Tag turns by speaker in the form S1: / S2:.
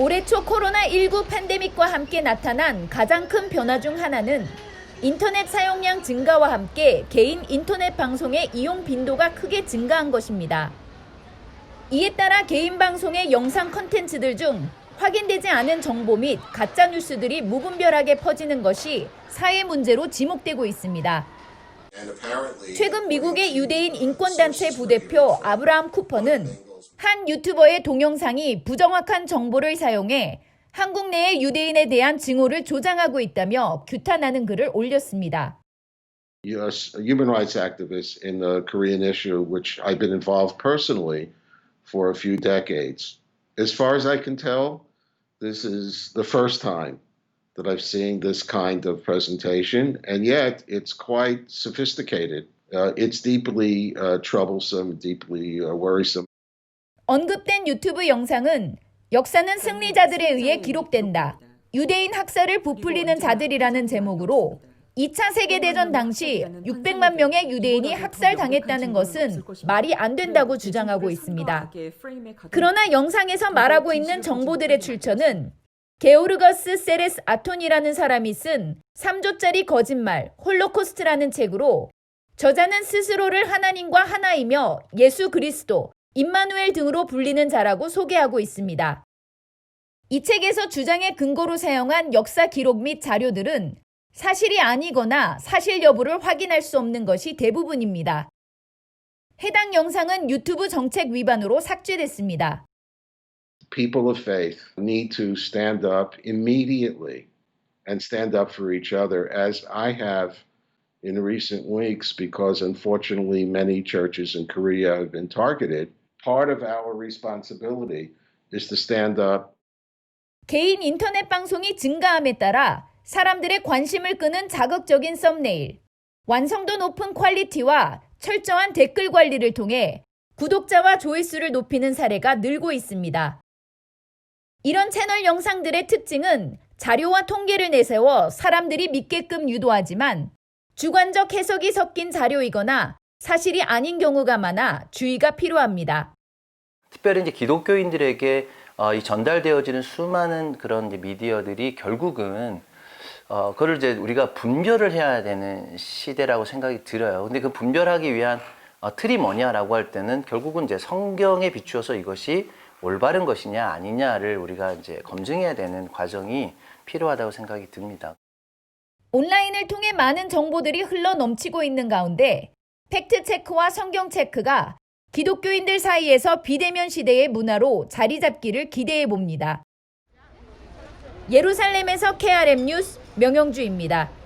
S1: 올해 초 코로나19 팬데믹과 함께 나타난 가장 큰 변화 중 하나는 인터넷 사용량 증가와 함께 개인 인터넷 방송의 이용 빈도가 크게 증가한 것입니다. 이에 따라 개인 방송의 영상 컨텐츠들 중 확인되지 않은 정보 및 가짜 뉴스들이 무분별하게 퍼지는 것이 사회 문제로 지목되고 있습니다. 최근 미국의 유대인 인권단체 부대표 아브라함 쿠퍼는 한 유튜버의 동영상이 부정확한 정보를 사용해 한국 내의 유대인에 대한 증오를 조장하고 있다며 규탄하는 글을 올렸습니다.
S2: yes, human rights activist in the Korean issue, which I've been involved personally for a few decades. As far as I can tell, this is the first time that I've seen this kind of presentation, and yet it's quite sophisticated. Uh, it's deeply uh, troublesome, deeply uh, worrisome.
S1: 언급된 유튜브 영상은 역사는 승리자들에 의해 기록된다. 유대인 학살을 부풀리는 자들이라는 제목으로 2차 세계대전 당시 600만 명의 유대인이 학살당했다는 것은 말이 안 된다고 주장하고 있습니다. 그러나 영상에서 말하고 있는 정보들의 출처는 게오르거스 세레스 아톤이라는 사람이 쓴 3조짜리 거짓말 홀로코스트라는 책으로 저자는 스스로를 하나님과 하나이며 예수 그리스도, 임마누엘 등으로 불리는 자라고 소개하고 있습니다. 이 책에서 주장의 근거로 사용한 역사 기록 및 자료들은 사실이 아니거나 사실 여부를 확인할 수 없는 것이 대부분입니다. 해당 영상은 유튜브 정책 위반으로 삭제됐습니다.
S2: People of faith need to stand up immediately and stand up for each other, as I have in recent weeks, because unfortunately many churches in Korea have been targeted. Part of our responsibility is to stand up
S1: 개인 인터넷 방송이 증가함에 따라 사람들의 관심을 끄는 자극적인 썸네일, 완성도 높은 퀄리티와 철저한 댓글 관리를 통해 구독자와 조회수를 높이는 사례가 늘고 있습니다. 이런 채널 영상들의 특징은 자료와 통계를 내세워 사람들이 믿게끔 유도하지만 주관적 해석이 섞인 자료이거나 사실이 아닌 경우가 많아 주의가 필요합니다.
S3: 특별히 이제 기독교인들에게 어, 이 전달되어지는 수많은 그런 미디어들이 결국은 어, 그걸 이제 우리가 분별을 해야 되는 시대라고 생각이 들어요. 근데 그 분별하기 위한 어, 틀이 뭐냐라고 할 때는 결국은 이제 성경에 비추어서 이것이 올바른 것이냐 아니냐를 우리가 이제 검증해야 되는 과정이 필요하다고 생각이 듭니다.
S1: 온라인을 통해 많은 정보들이 흘러 넘치고 있는 가운데 팩트 체크와 성경 체크가 기독교인들 사이에서 비대면 시대의 문화로 자리 잡기를 기대해 봅니다. 예루살렘에서 KRM 뉴스 명영주입니다.